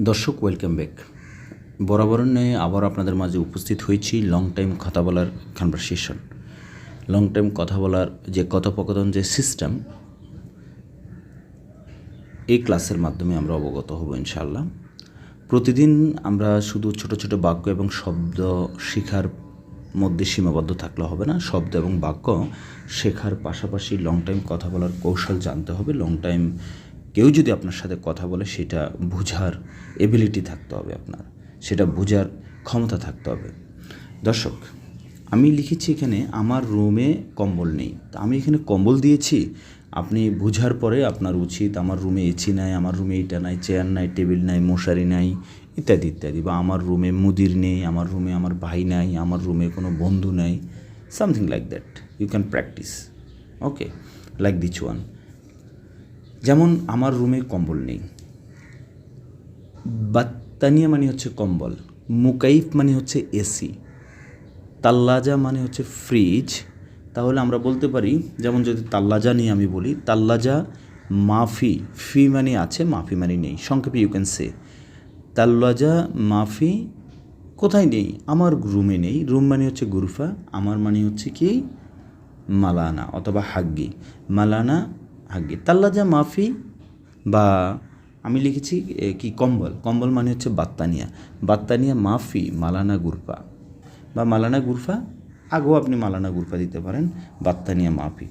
দর্শক welcome back বরাবর নিয়ে আবার আপনাদের মাঝে উপস্থিত হয়েছি লং টাইম কথা বলার কনভারসেশন লং টাইম কথা বলার যে কথোপকথন, যে সিস্টেম এই ক্লাসের মাধ্যমে আমরা অবগত হব ইনশাআল্লাহ। প্রতিদিন আমরা শুধু ছোট ছোট বাক্য এবং শব্দ শেখার মধ্যে সীমাবদ্ধ থাকলে হবে না। শব্দ এবং বাক্য শেখার পাশাপাশি লং টাইম কথা বলার কৌশল জানতে হবে। লং টাইম কেউ যদি আপনার সাথে কথা বলে, সেটা বোঝার এবিলিটি থাকতে হবে আপনার। সেটা বোঝার ক্ষমতা থাকতে হবে। দর্শক, আমি লিখেছি এখানে, আমার রুমে কম্বল নেই। তা আমি এখানে কম্বল দিয়েছি। আপনি বোঝার পরে আপনার উচিত আমার রুমে এসি নাই, আমার রুমে এটা নাই চেয়ার নাই টেবিল নাই, মশারি নাই, ইত্যাদি ইত্যাদি। বা, আমার রুমে মুদির নেই, আমার রুমে আমার ভাই নাই, আমার রুমে কোনো বন্ধু নাই। Something like that you can practice okay like this one যেমন আমার রুমে কম্বল নেই। বাত্তানিয়া মানে হচ্ছে কম্বল, মুকাইফ মানে হচ্ছে এসি, তাল্লাজা মানে হচ্ছে ফ্রিজ তাহলে আমরা বলতে পারি, যেমন যদি তাল্লাজা নিয়ে আমি বলি, তাল্লাজা মাফি, ফি মানে আছে, মাফি মানে নেই, সংক্ষেপে ইউ ক্যান সে তাল্লাজা, মাফি কোথায় নেই? আমার রুমে নেই। রুম মানে হচ্ছে গুরফা, আমার মানে হচ্ছে কি? মালানা অথবা হাগ্গি। মালানা হাগ্গি তাল্লাজা, মাফি বা আমি লিখেছি কি, কম্বল। কম্বল মানে হচ্ছে বাত্তানিয়া। বাত্তানিয়া, মাফি, মালানা গুরফা। বা মালানা গুরফা, আগেও আপনি মালানা গুরফা দিতে পারেন, বাত্তানিয়া, মাফি।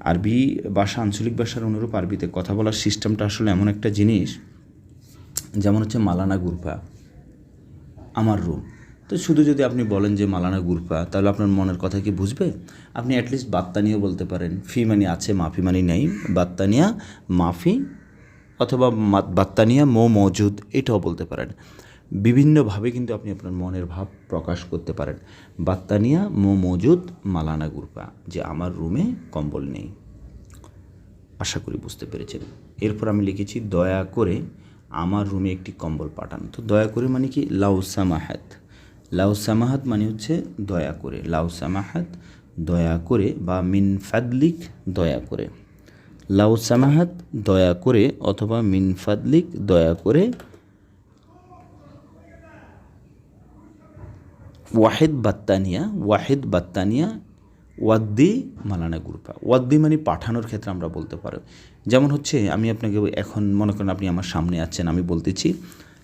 আরবি ভাষা, আঞ্চলিক ভাষার অনুরূপ আরবিতে কথা বলার সিস্টেমটা আসলে এমন একটা জিনিস, যেমন হচ্ছে মালানা গুরফা, আমার রুম। তো শুধু যদি আপনি বলেন যে মালানা গুরফা তাহলে আপনার মনের কথা কি বুঝবে? আপনি অ্যাটলিস্ট বাত্তানিও বলতে পারেন ফি মানি আছে মাফি মানি নেই বাত্তানিয়া মাফি অথবা বাত্তানিয়া মো মজুদ, এটাও বলতে পারেন। বিভিন্নভাবে কিন্তু আপনি আপনার মনের ভাব প্রকাশ করতে পারেন। বাত্তানিয়া মো মজুদ, মালানা গুরপা, যে আমার রুমে কম্বল নেই। আশা করি বুঝতে পেরেছেন। এরপর আমি লিখেছি, দয়া করে আমার রুমে একটি কম্বল পাঠান। তো দয়া করে মানে কি? লাউ সামাহাত। লাউ সামাহাত মানে হচ্ছে দয়া করে। লাউ সামাহাত দয়া করে বা মিন ফাদলিক দয়া করে। লাউ সামাহাত দয়া করে অথবা মিন ফাদলিক দয়া করে ওয়াহেদ বাত্তানিয়া ওয়াহেদ বাত্তানিয়া, ওয়াদ্দি মালানা গ্রুপা। ওয়াদ্দি মানে পাঠানোর ক্ষেত্রে আমরা বলতে পারি। যেমন হচ্ছে আমি আপনাকে এখন মনে করেন আপনি আমার সামনে আছেন, আমি বলতেছি,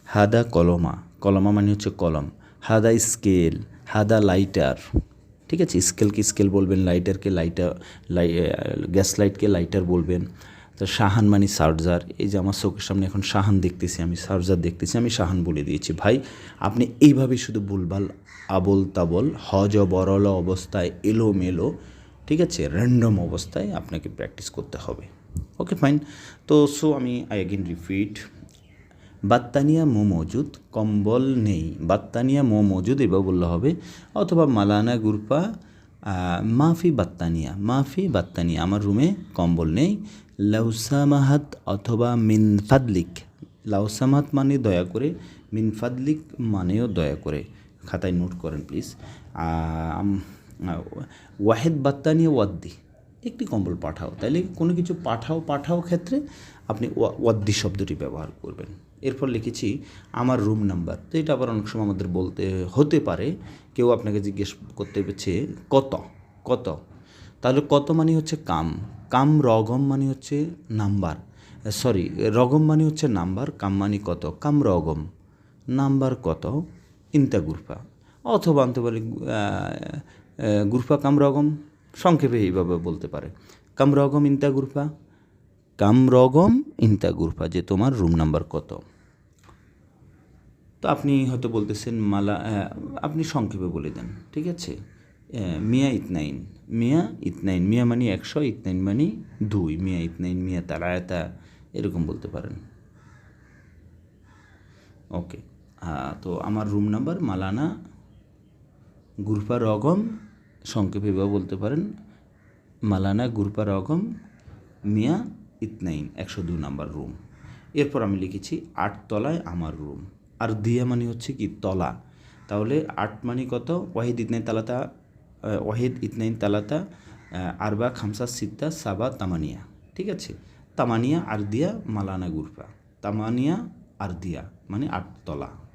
হাদা কলমা। কলমা মানে হচ্ছে কলম। হাদা স্কেল, হাদা লাইটার। ঠিক আছে? স্কেলকে স্কেল বলবেন লাইটারকে লাইটার, লাই গ্যাস লাইটকে লাইটার বলবেন। তো শাহান মানে সার্জার, এই যে আমার চোখের সামনে এখন শাহান দেখতেছি আমি, সার্জার দেখতেছি, আমি শাহান বলে দিয়েছি। ভাই, আপনি এইভাবেই শুধু ভুলভাল, আবল তাবল, হজ বরল অবস্থায় এলো মেলো ঠিক আছে? র্যান্ডম অবস্থায় আপনাকে প্র্যাকটিস করতে হবে। ওকে ফাইন তো সো আমি আই অ্যাগেন রিপিট বাত্তানিয়া মো মজুদ, কম্বল নেই। বাত্তানিয়া মো মজুদ এবার বললে হবে, অথবা মালানা গুরপা মাফি বাত্তানিয়া মাফি বাত্তানিয়া, আমার রুমে কম্বল নেই। লাউসামাহাত অথবা মিনফাদলিক, লাউসামাহাত মানে দয়া করে, মিনফাদলিক মানেও দয়া করে। খাতায় নোট করেন প্লিজ ওয়াহেদ বাত্তানিয়া ওয়াদ্দি, একটি কম্বল পাঠাও। তাইলে কোনো কিছু পাঠাও পাঠাও ক্ষেত্রে আপনি ওয়া- ওয়াদ্দি শব্দটি ব্যবহার করবেন। এরপর লিখেছি, আমার রুম নাম্বার তো এটা আবার অনেক সময় আমাদের বলতে, হতে পারে, কেউ আপনাকে জিজ্ঞেস করতে পেরেছে কত? কত? তাহলে কত মানে হচ্ছে কাম। কাম রগম মানে হচ্ছে নাম্বার। সরি, রগম মানে হচ্ছে নাম্বার, কাম মানে কত? কাম রগম। নাম্বার কত? ইন্তা গুরফা। অথবা আনতে পারি গুরফা কাম রগম। সংক্ষেপে এইভাবে বলতে পারে। কাম রগম, ইন্তা গুরফা। কাম রগম ইন্তা গুরফা, যে তোমার রুম নাম্বার কত? তো আপনি হয়তো বলতেছেন মালা আপনি সংক্ষেপে বলে দেন, ঠিক আছে? মিয়া ইতনাইন মিয়া ইতনাইন মিয়া মানে একশো ইতনাইন মানে দুই, মিয়া ইতনাইন মিয়া তারায়াতা এরকম বলতে পারেন। ওকে তো আমার রুম নাম্বার মালানা গুরফা রগম, সংক্ষেপে বলতে পারেন, মালানা গুরফা রগম, মিয়া ইতনাইন, একশো দু নাম্বার রুম। এরপর আমি লিখেছি, আট তলায় আমার রুম। আর দিয়া মানে হচ্ছে কি, তলা। তাহলে আট মানে কত? ওয়াহিদ ইতনাইন তালাতা ওয়াহিদ ইতনাইন তালাতা আরবা, খামসা সিত্তা সাবা, তামানিয়া। ঠিক আছে? তামানিয়া, আর দিয়া, মালানা, গুরফা। তামানিয়া, আর দিয়া মানে আটতলা